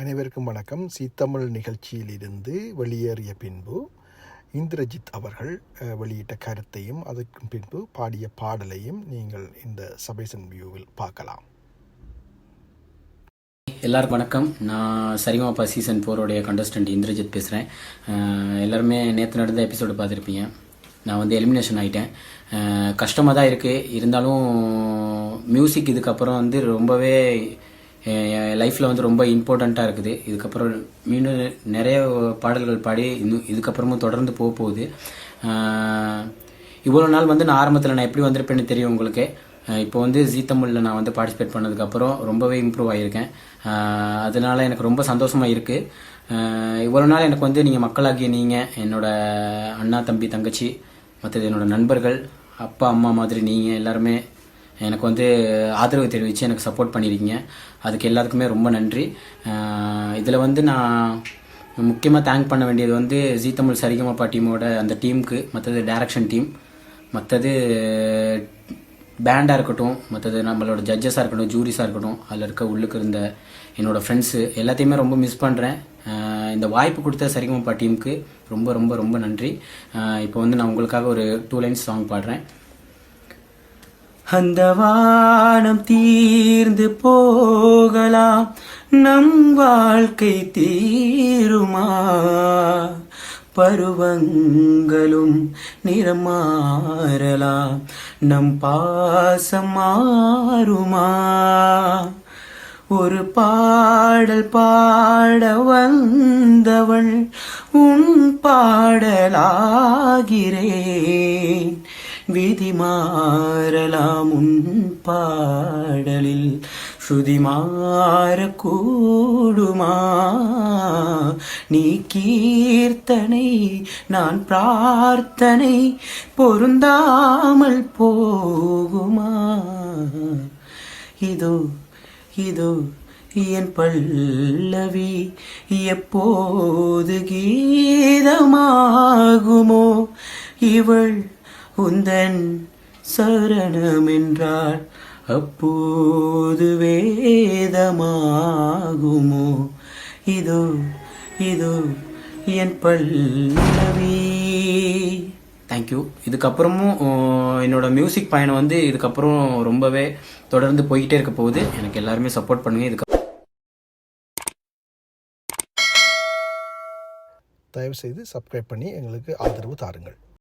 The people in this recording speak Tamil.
அனைவருக்கும் வணக்கம். சீத்தமிழ் நிகழ்ச்சியிலிருந்து வெளியேறிய பின்பு இந்திரஜித் அவர்கள் வெளியிட்ட கருத்தையும் அதற்கு பின்பு பாடிய பாடலையும் நீங்கள் இந்த சபேசன் வியூவில் பார்க்கலாம். எல்லாருக்கும் வணக்கம். நான் சரிமாப்பா சீசன் ஃபோரோடைய கண்டஸ்டன்ட் இந்திரஜித் பேசுகிறேன் எல்லாருமே நேற்று நடந்த எபிசோடு பார்த்துருப்பீங்க. நான் வந்து எலிமினேஷன் ஆகிட்டேன் கஷ்டமாக தான் இருக்குது இருந்தாலும் மியூசிக் இதுக்கப்புறம் வந்து ரொம்பவே என் லைஃப்பில் வந்து ரொம்ப இம்பார்ட்டண்ட்டாக இருக்குது. இதுக்கப்புறம் மீண்டும் நிறைய பாடல்கள் பாடி இன்னும் இதுக்கப்புறமும் தொடர்ந்து போக போகுது. இவ்வளோ நாள் வந்து நான் ஆரம்பத்தில் நான் எப்படி வந்திருப்பேன்னு தெரியும் உங்களுக்கு. இப்போ வந்து ஜீ தமிழில் நான் வந்து பார்ட்டிசிபேட் பண்ணதுக்கப்புறம் ரொம்பவே இம்ப்ரூவ் ஆகியிருக்கேன் அதனால் எனக்கு ரொம்ப சந்தோஷமாக இருக்குது இவ்வளோ நாள் எனக்கு வந்து நீங்கள் மக்களாகிய நீங்கள் என்னோட அண்ணா தம்பி தங்கச்சி மற்றது என்னோடய நண்பர்கள் அப்பா அம்மா மாதிரி நீங்கள் எல்லாருமே எனக்கு வந்து ஆதரவு தெரிவித்து எனக்கு சப்போர்ட் பண்ணியிருக்கீங்க அதுக்கு எல்லாத்துக்குமே ரொம்ப நன்றி. இதில் வந்து நான் முக்கியமாக தேங்க் பண்ண வேண்டியது வந்து ஜி தமிழ் சரிகமப்பா டீமோட அந்த டீமுக்கு மற்றது டேரக்ஷன் டீம் மற்றது பேண்டாக இருக்கட்டும் மற்றது நம்மளோட ஜட்ஜஸாக இருக்கட்டும் ஜூரிஸாக இருக்கட்டும் அதில் இருக்க உள்ளுக்கு இருந்த என்னோடய ஃப்ரெண்ட்ஸு எல்லாத்தையுமே ரொம்ப மிஸ் பண்ணுறேன் இந்த வாய்ப்பு கொடுத்த சரிகமப்பா டீமுக்கு ரொம்ப ரொம்ப ரொம்ப நன்றி. இப்போ வந்து நான் உங்களுக்காக ஒரு டூ லைன்ஸ் சாங் பாடுறேன். அந்த வானம் தீர்ந்து போகலாம். நம் வாழ்க்கை தீருமா? பருவங்களும் நிறமாறலாம். நம் பாசம் மாறுமா? ஒரு பாடல் பாட வந்தவள் உன் பாடலாகிறேன். விதி மாறலாம் உன் பாடலில். சுதி மாறக்கூடுமா நீ கீர்த்தனை நான் பிரார்த்தனை பொருந்தாமல் போகுமா? இதோ இதோ என் பல்லவி எப்போது கீதமாகுமோ? இவள் உந்தன் சரணம் என்றால் அப்போது வேதமாகுமோ? இதோ இதோ என் பல்லவி. தேங்க்யூ இதுக்கப்புறமும் என்னோட மியூசிக் பயணம் வந்து இதுக்கப்புறம் ரொம்பவே தொடர்ந்து போய்கிட்டே இருக்க போகுது. எனக்கு எல்லாருமே சப்போர்ட் பண்ணுங்க. இதுக்கு தயவுசெய்து சப்ஸ்கிரைப் பண்ணி எங்களுக்கு ஆதரவு தாருங்கள்.